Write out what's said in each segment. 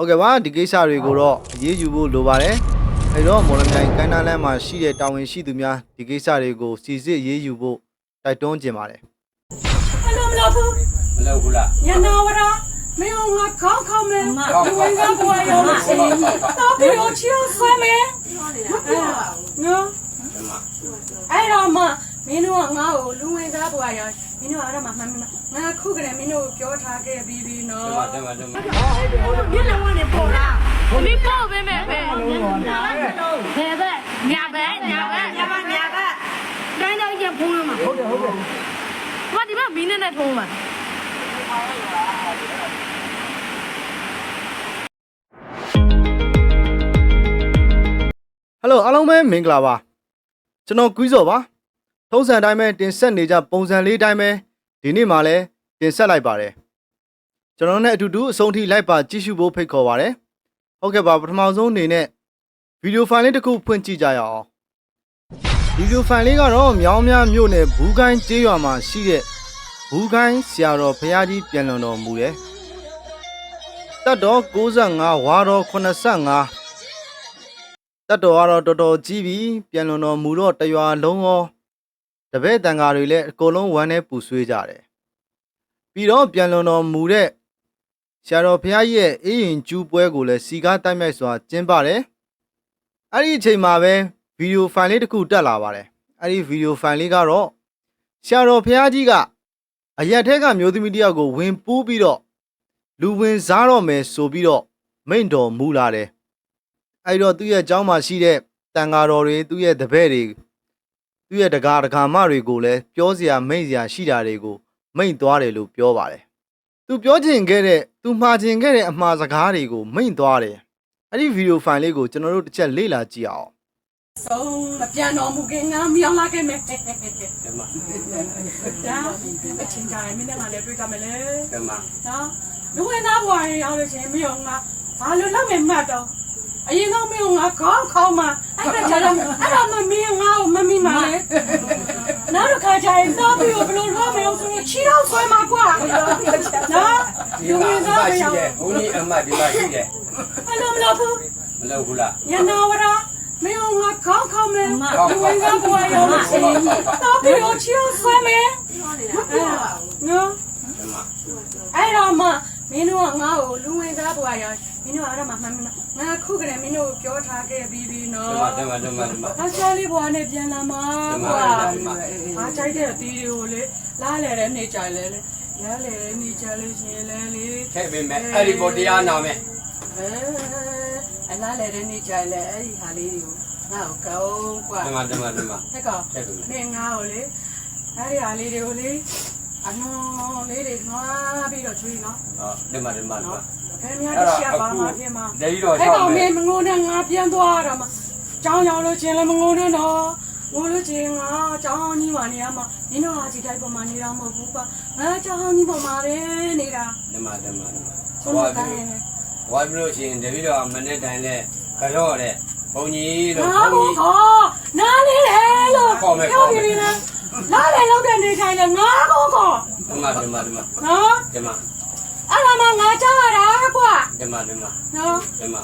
ဟုတ်ကဲ့ပါဒီကိစ္စတွေကိုတော့အရေးယူဖို့လိုပါတယ်အဲတော့မော်လမြိုင်ကိုင်းနာလန်းမှာရှိတဲ့တာဝန်ရှိသူများဒီကိစ္စတွေကိုစီစစ်အရေးယူဖို့တိုက်တွန်းကြင်ပါတယ်အဲ့လိုမလုပ်ဘူးမလုပ်ဘူးလားညနာဝရမင်းတို့ငါခေါင်းခေါင်းမယ်ခေါင်းဒီခေါဝင်းင်ကဘွားရောအေးတော့ပြီးတော့ချီဆွဲမယ်နော်အဲ့တော့မှမင်းတို့ကငါ့ကိုလူဝင်ကားဘွားရော မင်းတို့အားရမှာမှန်မလားငါခုကလည်းမင်းတို့ပြောထားခဲ့ပြီးပြီနော်တက်ပါတက်ပါတက်ပါမျက်လုံးကနေပေါ်လာဟိုမင်းပေါ့ပဲမဲ့ပဲဘယ်ဘက်ညာဘက်ညာဘက်ညာဘက်ညာဘက်တိုင်းတော့ရင်ဖုံးရမှာဟုတ်တယ်ဟုတ်တယ်ဘာဒီမှာမင်းနဲ့ထုံးမှာဟယ်လိုအားလုံးပဲမင်္ဂလာပါကျွန်တော်ကွီးစော်ပါ ထုံးစံအတိုင်းပဲတင်ဆက်နေကြပုံစံလေးအတိုင်းပဲဒီနေ့မှလည်းတင်ဆက်လိုက်ပါတယ်ကျွန်တော်နဲ့အတူတူအဆုံးထိလိုက်ပါကြည့်ရှုဖို့ဖိတ်ခေါ်ပါတယ်ဟုတ်ကဲ့ပါပထမဆုံးအနေနဲ့ဗီဒီယိုဖိုင်လေးတစ်ခုဖွင့်ကြည့်ကြရအောင်ဗီဒီယိုဖိုင်လေးကတော့မြောင်းမြမြို့နယ်ဘူးကိုင်းကျေးရွာမှာရှိတဲ့ဘူးကိုင်းဆရာတော်ဘုရားကြီးပြန်လွန်တော်မူတယ်တက်တော်65ဝါတော်85တတ်တော်ကတော့တော်တော်ကြီးပြီပြန်လွန်တော်မူတော့တရွာလုံးရော တပည့်တန်ဃာတွေလည်းအကုန်လုံးဝမ်းနဲ့ပူဆွေးကြတယ်ပြီးတော့ပြန်လွန်တော်မူတဲ့ဆရာတော်ဘုရားရဲ့အေးရင်ကျူးပွဲကိုလည်းစီကားတိုက်မြိုက်စွာကျင်းပတယ်အဲ့ဒီအချိန်မှာပဲဗီဒီယိုဖိုင်လေးတစ်ခုတက်လာပါတယ်အဲ့ဒီဗီဒီယိုဖိုင်လေးကတော့ဆရာတော်ဘုရားကြီးကအရက်ထဲကမျိုးသမီးတယောက်ကိုဝင်ပူးပြီးတော့လူဝင်စားတော့မယ်ဆိုပြီးတော့မိန့်တော်မူလာတယ်အဲ့တော့သူ့ရဲ့အကြောင်းမှာရှိတဲ့တန်ဃာတော်တွေသူ့ရဲ့တပည့်တွေ သူ့ရဲ့တကာတကာမတွေကိုလည်းပြောစရာမိန့်စရာရှိတာတွေကိုမိန့်သွားတယ်လို့ပြောပါတယ်။သူပြောချင်ခဲ့တဲ့သူမှားချင်ခဲ့တဲ့အမှားစကားတွေကိုမိန့်သွားတယ်။အဲ့ဒီဗီဒီယိုဖိုင်လေးကိုကျွန်တော်တို့တစ်ချက်လေ့လာကြည့်အောင်ဆုံးမပြန်တော်မူခင်ငါမြောင်းလာခဲ့မယ်တမဒါအချင်းကြရင်မင်းနဲ့ငါလည်းတွေ့ကြမယ်လေတမနော်လူဝင်သားဘွားရင်ရောက်လို့ချင်းမင်းကငါဘာလို့လောက်မယ်မှတ်တော့ အရင်ကမင်းကငါခေါင်းခေါင်းမှာအဲ့ဒါကြတော့အဲ့ဒါမမင်းငါ့ကိုမမီးမလဲနောက်တစ်ခါကျရင်တော့ပြီးဘယ်လိုလုပ်မလဲဆိုရင်ချီတော့ဆွဲမှာကွာနော်ဒီလူမှာဝင်အမသားမရှိရောက်တယ်ဘုန်းကြီးအမဒီမှာရှိတယ်အဲ့လိုမလုပ်ဘူးမလုပ်ဘူးလားညနာဝရမင်းကငါခေါင်းခေါင်းမယ်လူဝင်သားဘွားရောက်လို့ချင်းတော့ပြီးတော့ချီတော့ဆွဲမယ်နော်တမအဲ့တော့မှ မင်းတို့ကငါ့ကိုလူဝင်သားဘွားရောမင်းတို့အဲ့ဒါမှမှန်မှန်ငါခုကလေးမင်းတို့ပြောထားခဲ့ပြီးပြီနော် တမတမတမ အချာလေးဘွားနဲ့ပြန်လာမှာဘွားအားကြိုက်တဲ့အသီးတွေကိုလေလားလေတဲ့နေကြလေလေလားလေတဲ့နေကြလို့ရှင်လေလေ ခဲ့ပေမဲ့အဲ့ဒီပေါ်တရားနာမယ် အဲအလားလေတဲ့နေကြလေအဲ့ဒီဟာလေးတွေကိုငါ့ကိုကောင်းกว่า တမတမတမ ဟဲ့ကောင် ခဲ့ပေမဲ့ မင်းငါ့ကိုလေအဲ့ဒီဟာလေးတွေကိုလေ အနွန်လေးတွေငွားပြီးတော့ကျွေးနော်ဟောတမတမတမခင်ဗျားတစ်ချက်ပါမှာပြင်မှာတတိတော်အဲ့ရှောက်ကောင်မမယ်င်းမငိုနဲ့ငါပြန်သွားတာမှာကြောင်းရောက်လို့ချင်းလည်းမငိုနဲ့တော့ငိုလို့ချင်းငါကြောင်းကြီးမှနေရမှာနင်တို့ဟာဒီတိုင်းပေါ်မှာနေတာမဟုတ်ဘူးကွာငါကြောင်းကြီးပေါ်မှာပဲနေတာတမတမတမဆုံးဟောမဒီတိုင်းနဲ့ဟောပြီးလို့ရှိရင်တတိတော်မနေ့တိုင်းလဲကြောတဲ့ဘုန်းကြီးလို့ငါဘုန်းဘောကြီး ကောနားလေး လေလို့ပြောပြနေလားလာလေလောက်တဲ့နေထိုင်လေငါကောကောတမတမတမနော်တမအဲ့ဒါမှငါကြောက်ရတာကွာတမတမနော်တမ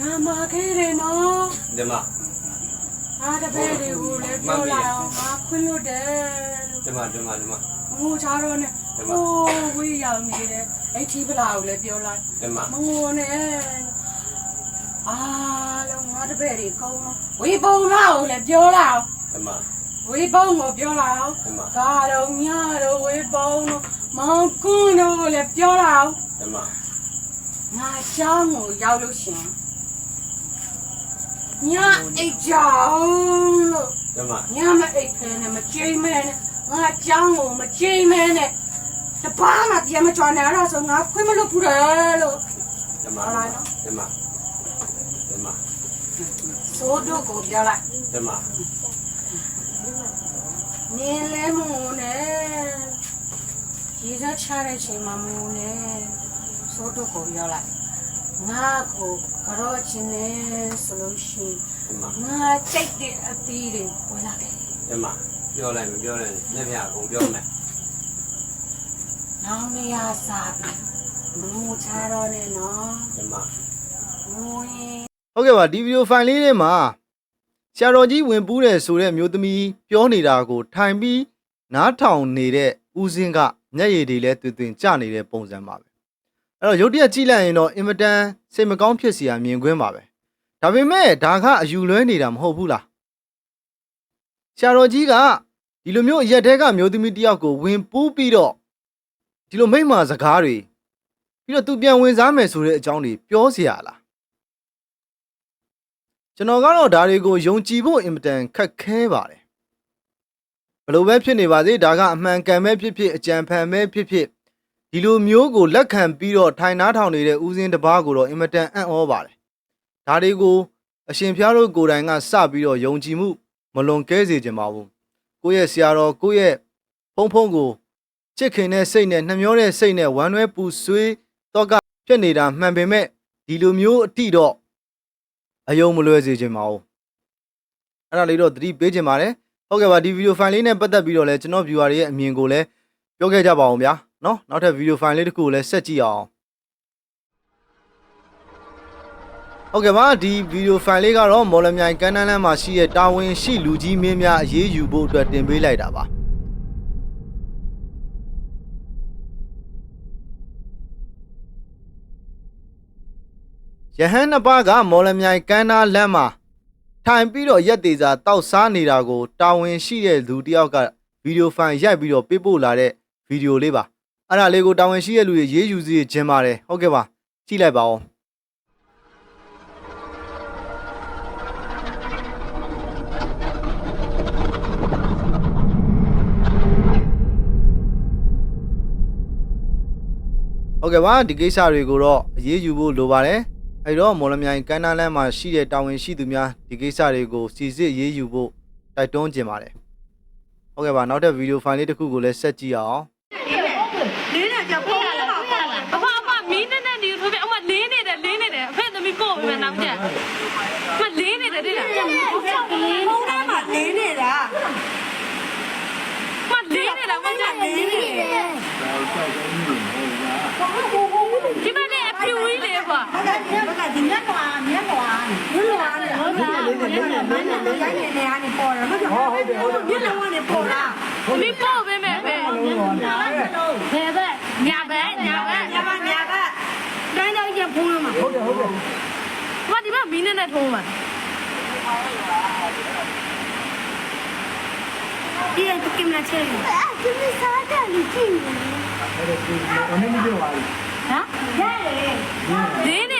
ငါမခဲ့တယ်နော်တမငါတပည့်တွေကိုလည်းပြောလာအောင်ငါခွင့်လွတ်တယ်လို့တမတမတမငိုချတော့နဲ့ဟိုးဝေးရောက်နေတယ်အဲ့ဒီပလာကိုလည်းပြောလိုက်တမမငိုနဲ့အားလုံး ငါတပည့်တွေအကုန်လုံးဝေပုံလာကိုလည်းပြောလာအောင်တမဝေပုံကိုပြောလာအောင်တမကာတော့ညတော့ဝေပုံတော့မောင်ကွန်းတော့လည်းပြောလာအောင်တမငါရှောင်းကိုရောက်လို့ရှင်ညအိတ်ကြောင်လို့တမညမအိတ်ခဲနဲ့မချိန်မဲနဲ့ငါကြောင်ကိုမချိန်မဲနဲ့တပားမှပြန်မကြွနိုင်တော့ဆိုငါခွင့်မလို့ဘူးတယ်လို့တမလားနော်တမ သိုးတို့ကိုပြောလိုက်တမနင်းလဲမုန်းနဲ့ရေစားချတဲ့ချိန်မှာမုန်းနဲ့သိုးတို့ကိုပြောလိုက်ငါကိုကြောချင်းနေဆိုလို့ရှိရင်တမငါကြိတ်တဲ့အသီးတွေဝင်လာတယ်တမပြောလိုက်မပြောလိုက်လက်ပြအကုန်ပြောမယ်။နောင်နေရစားပြီမမူချတော့နဲ့နော်ဒီမှာမူရင် ဟုတ်ကဲ့ပါဒီဗီဒီယိုဖိုင်လေးထဲမှာဆရာတော်ကြီးဝင်ပူးတယ်ဆိုတဲ့မျိုးသမီးပြောနေတာကိုထိုင်ပြီးနားထောင်နေတဲ့ဦးစင်းကမျက်ရည်တွေလည်းတွင်တွင်ကျနေတဲ့ပုံစံပါပဲအဲ့တော့ရုတ်တရက်ကြည့်လိုက်ရင်တော့အင်မတန်စိတ်မကောင်းဖြစ်စရာမြင်ကွင်းပါပဲဒါပေမဲ့ဒါကအယူလွဲနေတာမဟုတ်ဘူးလားဆရာတော်ကြီးကဒီလိုမျိုးအရက်တဲကမျိုးသမီးတစ်ယောက်ကိုဝင်ပူးပြီးတော့ဒီလိုမိမ့်မာစကားတွေပြီးတော့သူပြန်ဝင်စားမယ်ဆိုတဲ့အကြောင်းတွေပြောเสียရလား ကျွန်တော်ကတော့ဒါတွေကိုယုံကြည်ဖို့အင်မတန်ခက်ခဲပါတယ်ဘယ်လိုပဲဖြစ်နေပါစေဒါကအမှန်ကန်ပဲဖြစ်ဖြစ်အကြံဖန်ပဲဖြစ်ဖြစ်ဒီလိုမျိုးကိုလက်ခံပြီးတော့ထိုင်နားထောင်နေတဲ့ဦးစင်းတစ်ပါးကိုတော့အင်မတန်အံ့ဩပါတယ်ဒါတွေကိုအရှင်ဖျားတို့ကိုယ်တိုင်ကစပြီးတော့ယုံကြည်မှုမလွန်ကဲစေချင်ပါဘူးကိုယ့်ရဲ့ဆရာတော်ကိုယ့်ရဲ့ဖုံဖုံကိုချစ်ခင်တဲ့စိတ်နဲ့နှမျောတဲ့စိတ်နဲ့ဝမ်းနွဲပူဆွေးတော့ကဖြစ်နေတာမှန်ပေမဲ့ဒီလိုမျိုးအတိတော့ အယုံမလွယ်စေချင်ပါဘူးအဲ့ဒါလေးတော့သတိပေးချင်ပါတယ်ဟုတ်ကဲ့ပါဒီဗီဒီယိုဖိုင်လေးနဲ့ပတ်သက်ပြီးတော့လည်းကျွန်တော် viewer တွေရဲ့အမြင်ကိုလည်းပြောခဲ့ကြပါအောင်ဗျာเนาะနောက်ထပ်ဗီဒီယိုဖိုင်လေးတစ်ခုကိုလည်းဆက်ကြည့်အောင်ဟုတ်ကဲ့ပါဒီဗီဒီယိုဖိုင်လေးကတော့မော်လမြိုင်ကမ်းတန်းလမ်းမှာရှိတဲ့တာဝန်ရှိလူကြီးမင်းများအရေးယူဖို့အတွက်တင်ပေးလိုက်တာပါ ယဟန်နှစ်ပါးကမော်လမြိုင်ကမ်းနားလမ်းမှာထိုင်ပြီးတော့ရက်သေးစာတောက်စားနေတာကိုတာဝန်ရှိတဲ့လူတစ်ယောက်ကဗီဒီယိုဖိုင်ရိုက်ပြီးတော့ပေးပို့လာတဲ့ဗီဒီယိုလေးပါအဲ့ဒါလေးကိုတာဝန်ရှိတဲ့လူတွေရေးယူစီခြင်းပါတယ်ဟုတ်ကဲ့ပါကြည့်လိုက်ပါဦးဟုတ်ကဲ့ပါဒီကိစ္စတွေကိုတော့အရေးယူဖို့လိုပါတယ် အဲ့တော့မော်လမြိုင်ကမ်းနားလမ်းမှာရှိတဲ့တာဝန်ရှိသူများဒီကိစ္စတွေကိုစီစစ်အရေးယူဖို့တိုက်တွန်းကြင်ပါတယ်ဟုတ်ကဲ့ပါနောက်ထပ်ဗီဒီယိုဖိုင်လေးတစ်ခုကိုလည်းဆက်ကြည့်အောင်လေးနဲ့ကြပို့လာလားအဖအဖမင်းနဲ့နဲ့ဒီထိုးပြအမလင်းနေတယ်လင်းနေတယ်အဖေသမီးကိုပဲနောက်ကျမလင်းနေတယ်တိလားဖုန်းထဲမှာလင်းနေတာမလင်းနေလားမကျလင်းနေတယ်ဒီမနေ့အဖြူကြီးလေကွာ ဟုတ်တယ်ဒီကဒီမြတ်တော်မြတ်တော်ဘုရားလေဟုတ်လားဘယ်နဲ့ဘယ်နဲ့ရိုက်နေနေအနေပေါ်တယ်ဟုတ်တယ်ဟုတ်တယ်ဟုတ်တယ်မြတ်တော်ကနေပေါ်လာသမီးပို့ပေးမယ်ဖေဘယ်ဘက်ညာဘက်ညာဘက်ညမညကတိုင်းတိုင်းကျဖုံးလို့မှာဟုတ်တယ်ဟုတ်တယ်မဒီမှာမင်းနဲ့နဲ့ထုံးမှာဒီကကင်မရာချဲတယ်ဒီမစားတယ်လူကြည့်နေဟမ်ရတယ်လင်းနေတော့ဘဘမဒီမင်းနဲ့နဲ့ရလုံးတော့ရလုံးတော့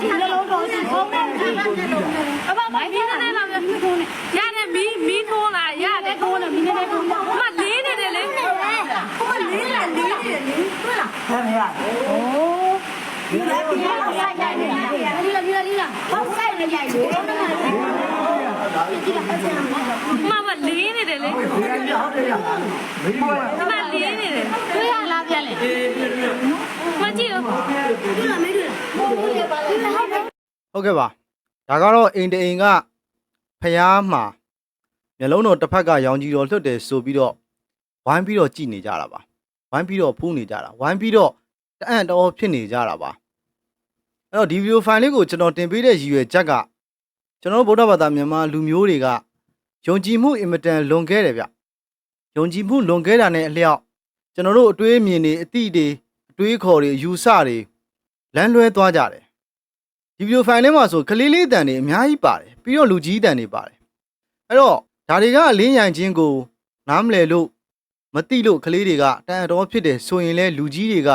ဒီရလုံးတော့ဒီဖုန်းနဲ့ဒီရလုံးနဲ့အဘမမင်းနဲ့နဲ့လာပြန်ထုံးနေရတယ်မီးမီးထုံးလာရတယ်ထုံးနေမင်းနဲ့နဲ့ထုံးမလင်းနေတယ်လေဟိုမလေးလာလေးနေလေတွေ့လားဟဲ့မရโอ้ဒီလာဒီလာရိုက်ရိုက်နေဒီလာဒီလာဒီလာဟောဆိုင်နေရိုက်လေဒီလာဒီလာအဲ့ဒါမမလင်းနေတယ်လေမလင်းနေတယ်တွေ့ရ လားပြန်လေမကြည့်ဘူးဒီလာမေးတွေ့လားဟိုဒီပါဒီလာဟဲ့ဟုတ်ကဲ့ပါဒါကတော့အိမ်တအိမ်ကဖျားမှာမျက်လုံးတော်တစ်ဖက်ကရောင်ကြီးတော်လွတ်တယ်ဆိုပြီးတော့ဝိုင်းပြီးတော့ကြည်နေကြတာပါဝိုင်းပြီးတော့ဖူးနေကြတာဝိုင်းပြီးတော့တအံ့တော်ဖြစ်နေကြတာပါအဲ့တော့ဒီဗီဒီယိုဖိုင်လေးကိုကျွန်တော်တင်ပေးတဲ့ရည်ရွယ်ချက်ကကျွန်တော်တို့ဗုဒ္ဓဘာသာမြန်မာလူမျိုးတွေကယုံကြည်မှုအင်မတန်လွန်ခဲ့တယ်ဗျယုံကြည်မှုလွန်ခဲ့တာနဲ့အလျောက် ကျွန်တော်တို့အတွေးအမြင်တွေအသည့်တွေအတွေးခေါ်တွေအယူဆတွေလမ်းလွဲသွားကြတယ်ဒီဗီဒီယိုဖိုင်ထဲမှာဆိုကလေးလေးတန်တွေအများကြီးပါတယ်ပြီးတော့လူကြီးတန်တွေပါတယ်အဲ့တော့ဒါတွေကအလင်းရိုင်ခြင်းကိုနားမလည်လို့မသိလို့ကလေးတွေကတန်အတော်ဖြစ်တယ်ဆိုရင်လဲလူကြီးတွေက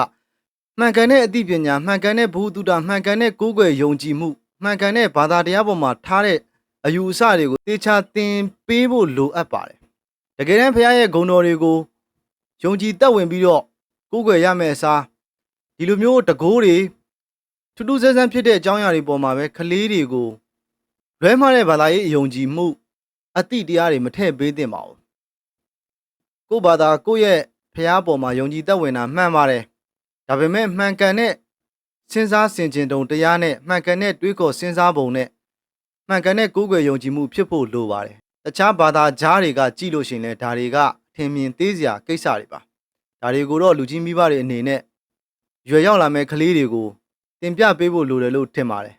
မှန်ကန်တဲ့အသိပညာမှန်ကန်တဲ့ဘုဟုတုတမှန်ကန်တဲ့ကိုးကွယ်ယုံကြည်မှုမှန်ကန်တဲ့ဘာသာတရားပေါ်မှာထားတဲ့အယူအဆတွေကိုသေချာသင်ပေးဖို့လိုအပ်ပါတယ်တကယ်တမ်းဘုရားရဲ့ဂုဏ်တော်တွေကို ယုံကြည်သက်ဝင်ပြီးတော့ကိုးကွယ်ရမယ့်အစားဒီလိုမျိုးတကိုးတွေထူးထူးဆန်းဆန်းဖြစ်တဲ့အကြောင်းအရာတွေပေါ်မှာပဲကလေးတွေကိုလွဲမှားတဲ့ဘာသာရေးအယုံကြည်မှုအတိတရားတွေမထည့်ပေးသင့်ပါဘူးကိုယ့်ဘာသာကိုယ့်ရဲ့ဖះပေါ်မှာယုံကြည်သက်ဝင်တာမှန်ပါတယ်ဒါပေမဲ့မှန်ကန်တဲ့စဉ်းစားဆင်ခြင်တုံတရားနဲ့မှန်ကန်တဲ့တွေးခေါ်စဉ်းစားပုံနဲ့မှန်ကန်တဲ့ကိုယ်ွယ်ယုံကြည်မှုဖြစ်ဖို့လိုပါတယ်တခြားဘာသာကြားတွေကကြည့်လို့ရှရင်လဲဒါတွေက ထင်မြင်သေးစရာကိစ္စတွေပါဒါတွေကိုတော့လူကြီးမိဘတွေအနေနဲ့ရွယ်ရောက်လာမဲ့ကလေးတွေကိုတင်ပြပေးဖို့လိုတယ်လို့ထင်ပါတယ်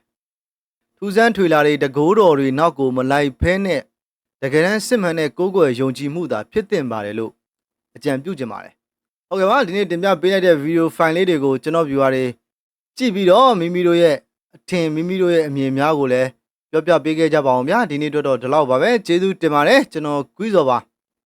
ထူးဆန်းထွေလာတွေတကိုးတော်တွေနောက်ကိုမလိုက်ဖဲနဲ့တကယ်တမ်းစစ်မှန်တဲ့ကိုးကွယ်ယုံကြည်မှုသာဖြစ်တင်ပါတယ်လို့အကြံပြုချင်ပါတယ်ဟုတ်ကဲ့ပါဒီနေ့တင်ပြပေးလိုက်တဲ့ဗီဒီယိုဖိုင်လေးတွေကိုကျွန်တော် viewer တွေကြည့်ပြီးတော့မိမိတို့ရဲ့အထင်မိမိတို့ရဲ့အမြင်များကိုလည်းပြောပြပေးခဲ့ကြပါအောင်ဗျာဒီနေ့အတွက်တော့ဒီလောက်ပါပဲကျေးဇူးတင်ပါတယ်ကျွန်တော်ကွီးစော်ပါ